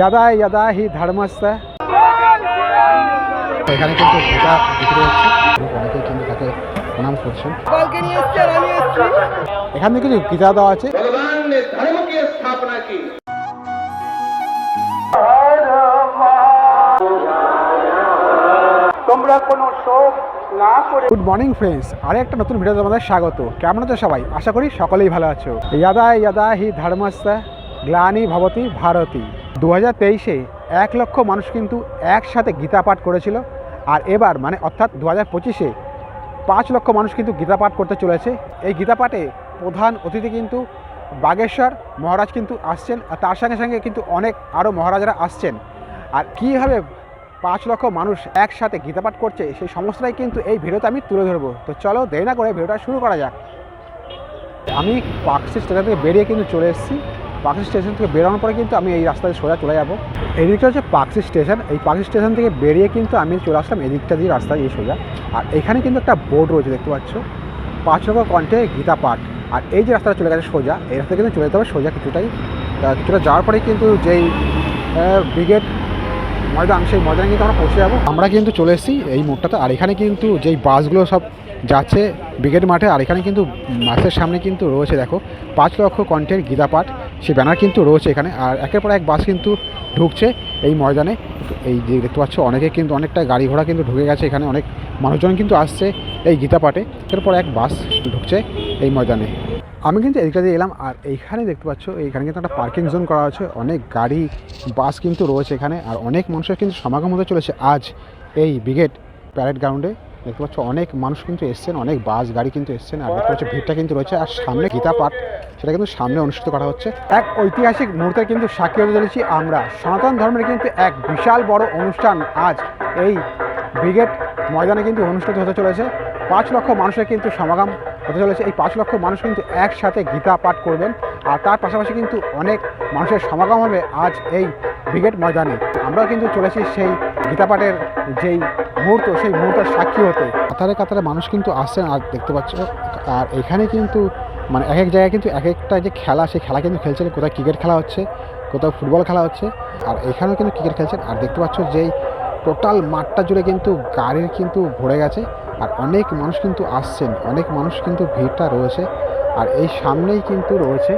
ইয়াদা যদা হি ধর্মাস্তা এখানে কিন্তু ভোটা বিক্রি হচ্ছে। অনেকেই কিন্তু তাকে প্রণাম করছেন। এখানে কিছু গীতা দেওয়া আছে। গুড মর্নিং ফ্রেন্ডস আর একটা নতুন ভিডিও তোমাদের স্বাগত। কেমন আছো সবাই? আশা করি সকলেই ভালো আছো। ইয়াদা ইয়াদা হি ধর্মস্থ। গ্লানি ভবতী ভারতী। দু হাজার তেইশে এক লক্ষ মানুষ কিন্তু একসাথে গীতা পাঠ করেছিল। আর এবার মানে অর্থাৎ দু হাজার পঁচিশে পাঁচ লক্ষ মানুষ কিন্তু গীতা পাঠ করতে চলেছে। এই গীতা পাঠে প্রধান অতিথি কিন্তু বাগেশ্বর মহারাজ কিন্তু আসছেন আর তার সঙ্গে সঙ্গে কিন্তু অনেক আরও মহারাজারা আসছেন। আর কীভাবে পাঁচ লক্ষ মানুষ একসাথে গীতা পাঠ করছে সেই সমস্তটাই কিন্তু এই ভিডিওতে আমি তুলে ধরবো। তো চলো দেরি না করে ভিডিওটা শুরু করা যাক। আমি পাকসি স্টেশন থেকে বেরিয়ে কিন্তু চলে এসেছি। পাকসি স্টেশন থেকে বেরোনোর পরে কিন্তু আমি এই রাস্তায় সোজা চলে যাব। এই দিকটা হচ্ছে পাকসি স্টেশন। এই পাকসি স্টেশন থেকে বেরিয়ে কিন্তু আমি চলে আসলাম এই দিকটা দিয়ে রাস্তায় এই সোজা। আর এখানে কিন্তু একটা বোর্ড রয়েছে, দেখতে পাচ্ছ? পাঁচ লক্ষ কণ্ঠে গীতা পাঠ। আর এই যে রাস্তাটা চলে গেছে সোজা, এই রাস্তা কিন্তু চলে যেতে হবে সোজা কিছুটাই। কিছুটা যাওয়ার পরে কিন্তু যেই ব্রিগেড ময়দান, সেই ময়দানে কিন্তু আমরা পৌঁছে যাব। আমরা কিন্তু চলে এসেছি এই মোড়টাতে। আর এখানে কিন্তু যেই বাসগুলো সব যাচ্ছে ব্রিগেড মাঠে, আর এখানে কিন্তু মাসের সামনে কিন্তু রয়েছে, দেখো। পাঁচ লক্ষ কণ্ঠের গীতা পাঠ। সেই ব্যানার কিন্তু রয়েছে এখানে। আর একের পর এক বাস কিন্তু ঢুকছে এই ময়দানে। এই যে দেখতে পাচ্ছ, অনেকে কিন্তু অনেকটা গাড়ি ঘোড়া কিন্তু ঢুকে গেছে এখানে। অনেক মানুষজন কিন্তু আসছে এই গীতা পাঠে এরপর এক বাস ঢুকছে এই ময়দানে। আমি কিন্তু এদিকটা দিয়ে এলাম, আর এইখানে দেখতে পাচ্ছ, এইখানে কিন্তু একটা পার্কিং জোন করা আছে। অনেক গাড়ি, বাস কিন্তু রয়েছে এখানে, আর অনেক মানুষের কিন্তু সমাগম হতে চলেছে আজ এই ব্রিগেড প্যারেড গ্রাউন্ডে। দেখতে পাচ্ছ, অনেক মানুষ কিন্তু এসছেন, অনেক বাস, গাড়ি কিন্তু এসছেন, আর দেখতে পাচ্ছ, ভিড়টা কিন্তু রয়েছে। আর সামনে গীতা পাঠ, সেটা কিন্তু সামনে অনুষ্ঠিত করা হচ্ছে। এক ঐতিহাসিক মুহূর্তে কিন্তু সাক্ষী হতে চলেছি আমরা। সনাতন ধর্মের কিন্তু এক বিশাল বড় অনুষ্ঠান আজ এই ব্রিগেড ময়দানে কিন্তু অনুষ্ঠিত হতে চলেছে। পাঁচ লক্ষ মানুষের কিন্তু সমাগম হতে চলেছে। এই পাঁচ লক্ষ মানুষ কিন্তু একসাথে গীতা পাঠ করবেন, আর তার পাশাপাশি কিন্তু অনেক মানুষের সমাগম হবে আজ এই ব্রিগেড ময়দানে। আমরাও কিন্তু চলেছি সেই গীতা পাঠের যেই মুহূর্ত, সেই মুহূর্তের সাক্ষী হতে। কাতারে কাতারে মানুষ কিন্তু আসছেন আর দেখতে পাচ্ছ, আর এখানে কিন্তু মানে এক এক জায়গায় কিন্তু এক একটা যে খেলা, সেই খেলা কিন্তু খেলছেন কোথাও ক্রিকেট খেলা হচ্ছে কোথাও ফুটবল খেলা হচ্ছে, আর এখানেও কিন্তু ক্রিকেট খেলছেন আর দেখতে পাচ্ছ যেই টোটাল মাঠটা জুড়ে কিন্তু গাড়ির কিন্তু ভরে গেছে, আর অনেক মানুষ কিন্তু আসছেন, অনেক মানুষ কিন্তু ভিড়টা রয়েছে, আর এই সামনেই কিন্তু রয়েছে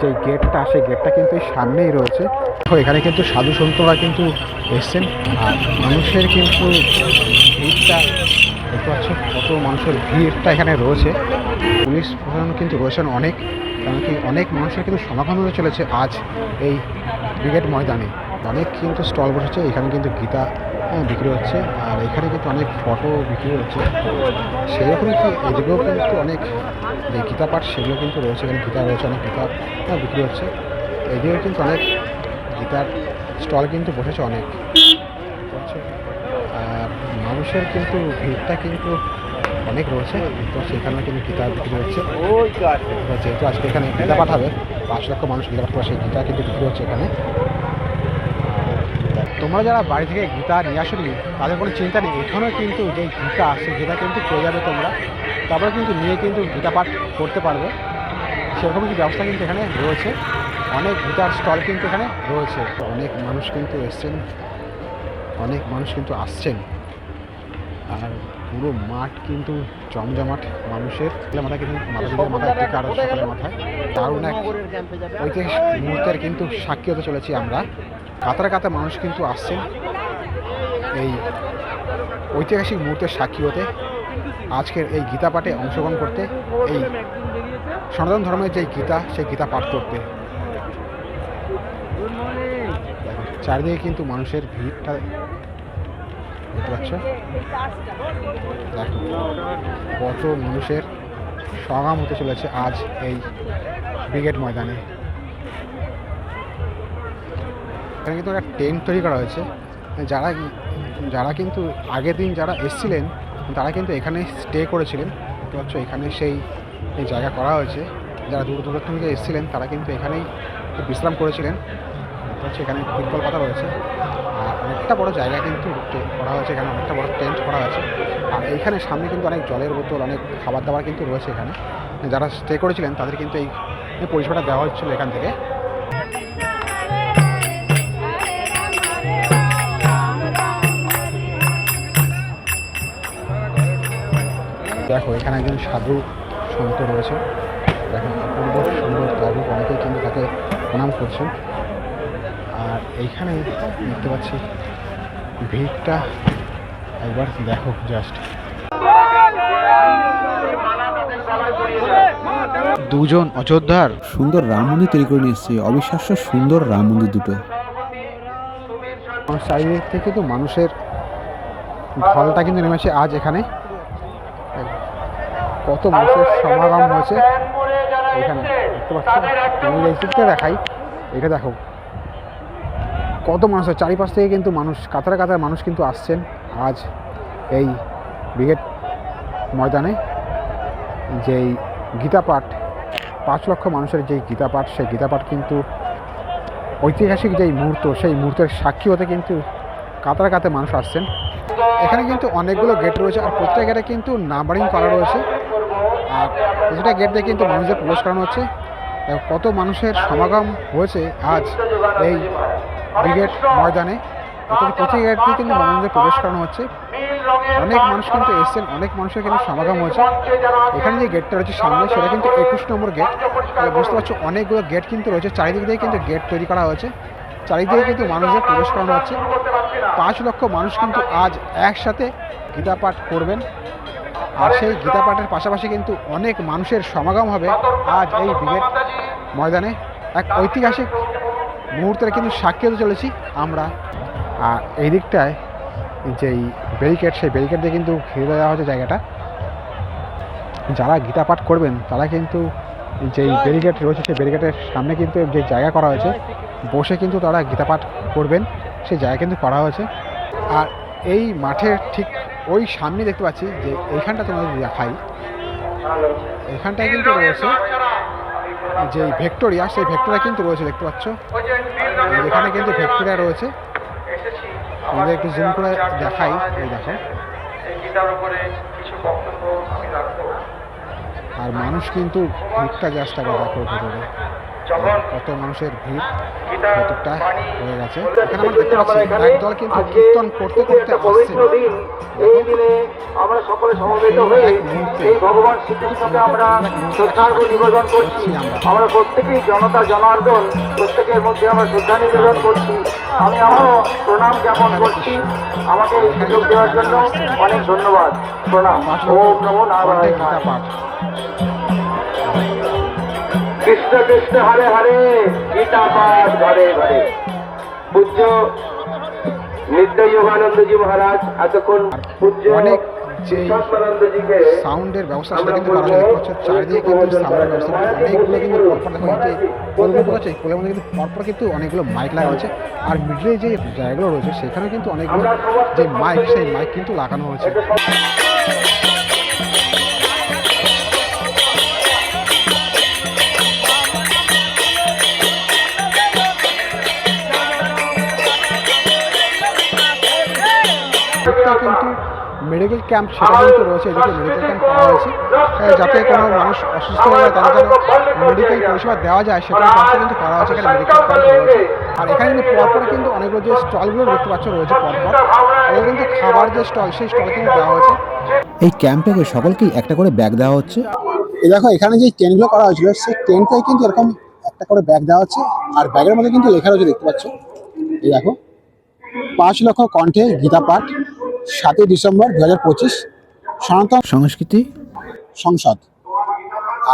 যে গেটটা সেই গেটটা কিন্তু সামনেই রয়েছে। তো এখানে কিন্তু সাধু সন্তরা কিন্তু এসছেন। আর মানুষের কিন্তু ভিড়টা দেখতে পাচ্ছ কত মানুষের ভিড়টা এখানে রয়েছে। পুলিশ প্রশাসন কিন্তু রয়েছেন অনেক কারণ কি অনেক মানুষের কিন্তু সমাগম হতে চলেছে আজ এই ব্রিগেড ময়দানে। অনেক কিন্তু স্টল বসেছে এখানে কিন্তু গীতা হ্যাঁ, বিক্রি হচ্ছে, আর এখানে কিন্তু অনেক ফটো বিক্রি হচ্ছে। সেরকমই কি এদিকেও কিন্তু অনেক যে গীতা পাঠ সেগুলো কিন্তু রয়েছে, এখানে গীতা রয়েছে, অনেক গীতা বিক্রি হচ্ছে। এদিকেও কিন্তু অনেক গীতার স্টল কিন্তু বসেছে অনেক। আর মানুষের কিন্তু ভিড়টা কিন্তু অনেক রয়েছে, তো সেখানে কিন্তু গীতা বিক্রি হচ্ছে। যেহেতু আজকে এখানে গীতা পাঠাবে পাঁচ লক্ষ মানুষ গীতা পাঠাবে সেই গীতা কিন্তু বিক্রি হচ্ছে এখানে। তোমরা যারা বাড়ি থেকে গীতা নিয়ে আসনি তাদের কোনো চিন্তা নেই। এখানেও কিন্তু যে গীতা সেই গীতা কিন্তু পেয়ে যাবে তোমরা। তারপরে কিন্তু নিয়ে কিন্তু গীতা পাঠ করতে পারবে। সেরকম কিছু ব্যবস্থা কিন্তু এখানে রয়েছে। অনেক গীতার স্টল কিন্তু এখানে রয়েছে। অনেক মানুষ কিন্তু এসছেন। অনেক মানুষ কিন্তু আসছেন। আর পুরো মাঠ কিন্তু জমজমাট মানুষের। মাথায় কিন্তু মাথাদের মাথায় টিকা আর সকালের মাথায়। দারুণ এক ঐতিহাসিক মুহূর্তের কিন্তু সাক্ষী হতে চলেছি আমরা। কাতারে কাতার মানুষ কিন্তু আসছেন এই ঐতিহাসিক মুহূর্তের সাক্ষী হতে, আজকের এই গীতা পাঠে অংশগ্রহণ করতে, এই সনাতন ধর্মের যে গীতা, সেই গীতা পাঠ করতে। চারিদিকে কিন্তু মানুষের ভিড়টা দেখতে পাচ্ছ? দেখো, কত মানুষের সমাগম হতে চলেছে আজ এই ব্রিগেড ময়দানে। এখানে কিন্তু একটা টেন্ট তৈরি করা হয়েছে। যারা যারা কিন্তু আগের দিন যারা এসছিলেন, তারা কিন্তু এখানে স্টে করেছিলেন। দেখতে পাচ্ছ, এখানে সেই জায়গা করা হয়েছে। যারা দূর দূরান্ত থেকে এসেছিলেন, তারা কিন্তু এখানেই বিশ্রাম করেছিলেন। পাচ্ছ, এখানে তিরপল পাতা রয়েছে। আর অনেকটা বড় জায়গা কিন্তু করা হয়েছে এখানে, অনেকটা বড় টেন্ট করা হয়েছে। আর এইখানে সামনে কিন্তু অনেক জলের বোতল, অনেক খাবার দাবার কিন্তু রয়েছে এখানে। যারা স্টে করেছিলেন, তাদের কিন্তু এই পরিষেবাটা দেওয়া হচ্ছিল এখান থেকে। দেখো এখানে একজন সাধু সন্ত রয়েছে। দেখো অপূর্ব সুন্দর তরূপ অনেকেই কিন্তু তাকে প্রণাম করছেন। আর এইখানে দেখতে পাচ্ছি ভিড়টা একবার দেখো জাস্ট দুজন অযোধ্যার। সুন্দর রাম মন্দির তৈরি করে নিয়ে এসছে। অবিশ্বাস্য সুন্দর রাম মন্দির দুটো। চারিদিক থেকে তো মানুষের ঢলটা কিন্তু নেমেছে আজ এখানে। কত মানুষের সমাগম হয়েছে। এখানে দেখতে পাচ্ছ? দেখাই এটা দেখো। কত মানুষের চারিপাশ থেকে কিন্তু মানুষ কাতারে কাতারে মানুষ কিন্তু আসছেন আজ এই ব্রিগেড ময়দানে। যেই গীতা পাঠ পাঁচ লক্ষ মানুষের যেই গীতা পাঠ সেই গীতা পাঠ কিন্তু ঐতিহাসিক যেই মুহূর্ত সেই মুহূর্তের সাক্ষী হতে কিন্তু কাতারে কাতে মানুষ আসছেন। এখানে কিন্তু অনেকগুলো গেট রয়েছে আর প্রত্যেক গেটে কিন্তু নাম্বারিং করা রয়েছে। আর প্রতিটা গেট দিয়ে কিন্তু মানুষদের প্রবেশ করানো হচ্ছে। কত মানুষের সমাগম হয়েছে আজ এই ব্রিগেড ময়দানে। প্রতি গেট দিয়ে কিন্তু মানুষদের প্রবেশ করানো হচ্ছে। অনেক মানুষ কিন্তু এসছেন, অনেক মানুষের কিন্তু সমাগম হয়েছে। এখানে যে গেটটা রয়েছে সামনে, সেটা কিন্তু একুশ নম্বর গেট বুঝতে পারছ, অনেকগুলো গেট কিন্তু রয়েছে। চারিদিক দিয়ে কিন্তু গেট তৈরি করা হয়েছে। চারিদিকে কিন্তু মানুষদের প্রবেশ করানো হচ্ছে। পাঁচ লক্ষ মানুষ কিন্তু আজ একসাথে গীতা পাঠ করবেন। আর সেই গীতা পাঠের পাশাপাশি কিন্তু অনেক মানুষের সমাগম হবে আজ এই ব্রিগেড ময়দানে। এক ঐতিহাসিক মুহূর্তের কিন্তু সাক্ষী হতে চলেছি আমরা। আর এই দিকটায় যেই ব্যারিকেড, সেই ব্যারিকেড দিয়ে কিন্তু ঘিরে দেওয়া হচ্ছে জায়গাটা। যারা গীতা পাঠ করবেন, তারা কিন্তু যেই ব্যারিকেড রয়েছে, সেই ব্যারিকেডের সামনে কিন্তু যে জায়গা করা হয়েছে, বসে কিন্তু তারা গীতা পাঠ করবেন। সেই জায়গা কিন্তু করা হয়েছে। আর এই মাঠের ঠিক ওই সামনে দেখতে পাচ্ছি যে এইখানটা তোমাদের দেখাই। এখানটায় কিন্তু রয়েছে যে ভেক্টোরিয়া, সেই ভেক্টোরিয়া কিন্তু রয়েছে, দেখতে পাচ্ছ। এখানে কিন্তু ভেক্টোরিয়া রয়েছে। আমাদের একটু জুম করে দেখাই, এই দেখো। আর মানুষ কিন্তু ভিড়টা জাস্ট আবার দেখো ভেতরে। কত মানুষের ভিড় ভেতরটা হয়ে গেছে। এখানে আমরা দেখতে পাচ্ছি একদল কিন্তু কীর্তন করতে করতে আসছে। এই দিনে আমরা সকলে সমবেত হয়ে এই ভগবান শ্রীকৃষ্ণকে আমরা শ্রদ্ধার্ঘ নিবেদন করছি। আমরা প্রত্যেকেই জনতা জনার্দন প্রত্যেকের মধ্যে আমরা শ্রদ্ধা নিবেদন করছি। আমি আমারও প্রণাম জ্ঞাপন করছি। আমাকে এই সুযোগ দেওয়ার জন্য অনেক ধন্যবাদ। প্রণাম। ও লক্ষ নারায়ণ কৃষ্ণ কৃষ্ণ হরে হরে গীতা পাঠ ঘরে ঘরে। পূজ্য নিত্য যোগানন্দজি মহারাজ এতক্ষণ পূজ্য অনেক যে সাউন্ডের ব্যবস্থা সেটা কিন্তু দেখতে পাচ্ছ চারিদিকে কিন্তু সাউন্ডের ব্যবস্থা অনেকগুলো কিন্তু পরপর দেখো এই যে আছে পোলের মধ্যে কিন্তু পরপর কিন্তু অনেকগুলো মাইক লাগা হয়েছে আর মিডলে যে জায়গাগুলো রয়েছে সেখানে কিন্তু অনেকগুলো যে মাইক সেই মাইক কিন্তু লাগানো হয়েছে কিন্তু মেডিকেল ক্যাম্প সেটা কিন্তু রয়েছে এদিকে মেডিকেল ক্যাম্প করা হয়েছে। হ্যাঁ, যাতে কোনো মানুষ অসুস্থ হয়ে যায় তাদের যেন মেডিকেল পরিষেবা দেওয়া যায় সেটার ব্যবস্থা কিন্তু করা হয়েছে এখানে মেডিকেল ক্যাম্প রয়েছে আর এখানে কিন্তু পরপর কিন্তু অনেকগুলো যে স্টলগুলো দেখতে পাচ্ছ রয়েছে পরপর এগুলো কিন্তু খাবার যে স্টল সেই স্টল কিন্তু দেওয়া হয়েছে। এই ক্যাম্প সকলকেই একটা করে ব্যাগ দেওয়া হচ্ছে। এই দেখো এখানে যে টেন্টগুলো করা হয়েছিল সেই টেন্টটাই কিন্তু এরকম একটা করে ব্যাগ দেওয়া হচ্ছে। আর ব্যাগের মধ্যে কিন্তু লেখা রয়েছে দেখতে পাচ্ছ? এই দেখো পাঁচ লক্ষ কণ্ঠে গীতা পাঠ। সাতই ডিসেম্বর দু হাজার পঁচিশ সনাতন সংস্কৃতি? সংসদ।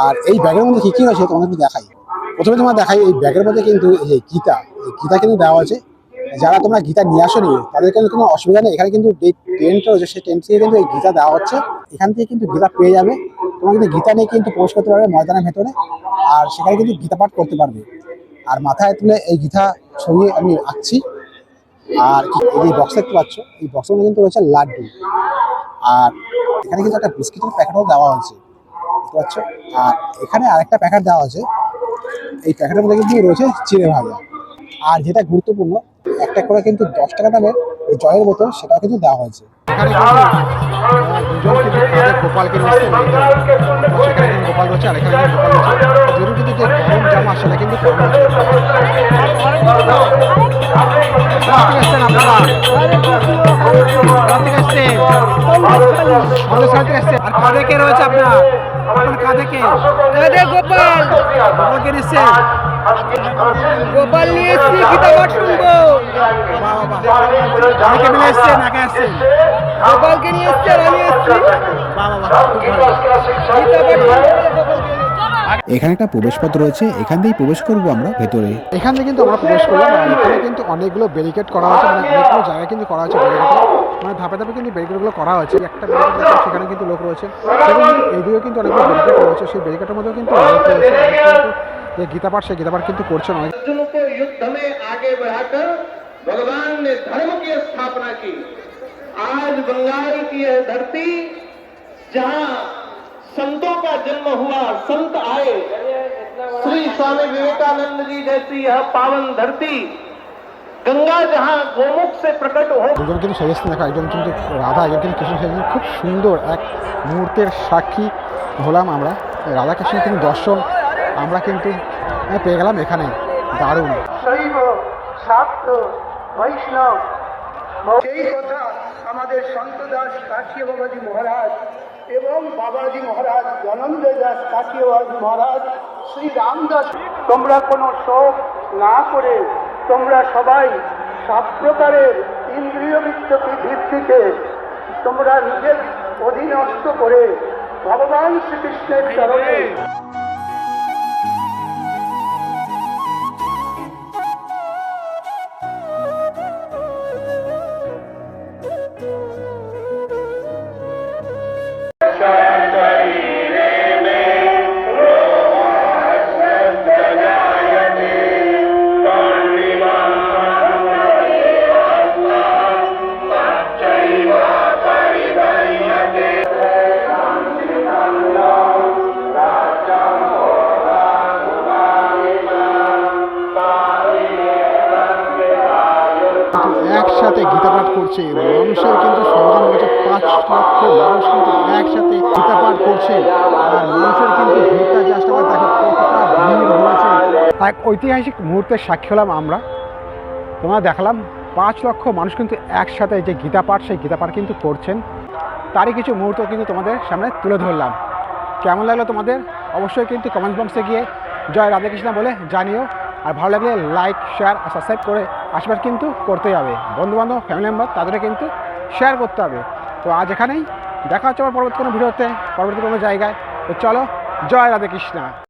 আর এই ব্যাগের মধ্যে কী কী রয়েছে তোমাদের একটু দেখাই। প্রথমে তোমার দেখাই এই ব্যাগের মধ্যে কিন্তু এই যে গীতা এই গীতা কিন্তু দেওয়া আছে। যারা তোমরা গীতা নিয়ে আসো নি তাদের কিন্তু কোনো অসুবিধা নেই। এখানে কিন্তু যে টেন্ট রয়েছে সেই টেন্ট থেকে কিন্তু এই গীতা দেওয়া হচ্ছে। এখান থেকে কিন্তু গীতা পেয়ে যাবে। তোমরা কিন্তু গীতা নিয়ে কিন্তু প্রবেশ করতে পারবে ময়দানের ভেতরে। আর সেখানে কিন্তু গীতা পাঠ করতে পারবে। আর মাথায় তুলে এই গীতা ছবি আমি আঁকছি আর এই যে বক্স দেখতে পাচ্ছ এই বক্সের মধ্যে কিন্তু রয়েছে লাড্ডু। আর এখানে কিন্তু একটা বিস্কিটের প্যাকেটও দেওয়া হয়েছে। বুঝতে পারছ আর এখানে আরেকটা প্যাকেট দেওয়া আছে। এই প্যাকেটের মধ্যে কিন্তু রয়েছে চিড়ে ভাজা। আর যেটা গুরুত্বপূর্ণ একটা করে কিন্তু দশ টাকা দামের এই জলের বোতল সেটাও কিন্তু দেওয়া হয়েছে। গোপালকে গোপাল রয়েছে আর এখানে গোপাল রয়েছে। যেহেতু কিন্তু যে গরম জামা সেটা কিন্তু থেকে এসছেন আপনারা। আর কাঁধে কে রয়েছে আপনার? আপনার কাঁধে কে? কাঁধে গোপাল। গোপাল কে এসছে গোপাল নিয়ে এসছি গীতা পাঠ শুনব। বাহ বাহ অনেকে মিলে এসছে না আসছেন গোপালকে নিয়ে এসছি আর আমি এসছি। বাহ বাহ বাহ খুব ভালো গীতা পাঠ শুনবো বলে গোপালকে নিয়ে এসছি। এখানে একটা প্রবেশপথ রয়েছে এখান থেকেই প্রবেশ করব আমরা ভেতরে এখান থেকে কিন্তু আমরা প্রবেশ করলাম আর এখানে কিন্তু অনেকগুলো ব্যারিকেড করা হয়েছে মানে অনেকগুলো জায়গায় কিন্তু করা হয়েছে ব্যারিকেড মানে ধাপে ধাপে কিন্তু ব্যারিকেডগুলো করা হয়েছে একটা ব্যারিকেড সেখানে কিন্তু লোক রয়েছে সেখানে কিন্তু এইদিকেও কিন্তু অনেকগুলো ব্যারিকেড রয়েছে সেই ব্যারিকেডের মধ্যেও কিন্তু লোক রয়েছে অনেকে কিন্তু যে গীতাপাঠ সেই গীতাপাঠ কিন্তু করছেন অনেক अर्जुन को युद्ध में आगे बढ़ाकर भगवान ने धर्म की स्थापना की आज बंगाल की यह धरती जहां संतों का जन्म हुआ संत आए श्री स्वामी विवेकानंद जी जैसी यह पावन धरती गंगा जहां गोमुख से प्रकट हो দুজন কিন্তু সেজেছেন দেখো একজন কিন্তু রাধা একজন কিন্তু কৃষ্ণ সেজেছেন খুব সুন্দর এক মুহূর্তের সাক্ষী হলাম আমরা এই রাধা কৃষ্ণের কিন্তু দর্শন আমরা কিন্তু আহ, পেয়ে গেলাম এখানে দারুণ শৈব শাক্ত বৈষ্ণব সেই কথা আমাদের সন্তদাস কাঠিয়ে বাবাজি মহারাজ এবং বাবাজি মহারাজ জনঞ্জয় দাস কাকিওয়াজ মহারাজ, শ্রী রামদাস, তোমরা কোনো শোক না করে তোমরা সবাই সব প্রকারের ইন্দ্রিয় ভিত্তিকে তোমরা নিজের অধীনস্থ করে ভগবান শ্রীকৃষ্ণের চরণে করছে। মানুষের কিন্তু সমাগম হচ্ছে পাঁচ লক্ষ মানুষ কিন্তু একসাথে গীতাপাঠ করছে। আর মানুষের কিন্তু ভিড়টা জাস্ট আবার দেখো কতটা ভিড় হয়েছে। এক ঐতিহাসিক মুহূর্তের সাক্ষী হলাম আমরা। তোমরা দেখালাম, পাঁচ লক্ষ মানুষ কিন্তু একসাথে যে গীতাপাঠ সেই গীতাপাঠ কিন্তু করছেন। তারই কিছু মুহূর্ত কিন্তু তোমাদের সামনে তুলে ধরলাম। কেমন লাগল তোমাদের? অবশ্যই কিন্তু কমেন্ট বক্সে গিয়ে জয় রাধাকৃষ্ণ বলে জানিও। আর ভালো লাগলে লাইক শেয়ার আর সাবস্ক্রাইব করে আশীর্বাদ কিন্তু করতেই হবে। বন্ধুবান্ধব ফ্যামিলি মেম্বার তাদেরকে কিন্তু শেয়ার করতে হবে। তো আজ এখানেই। দেখা হচ্ছে আমার পরবর্তী কোনো ভিডিওতে, পরবর্তী কোনো জায়গায়। তো চলো, জয় রাধাকৃষ্ণ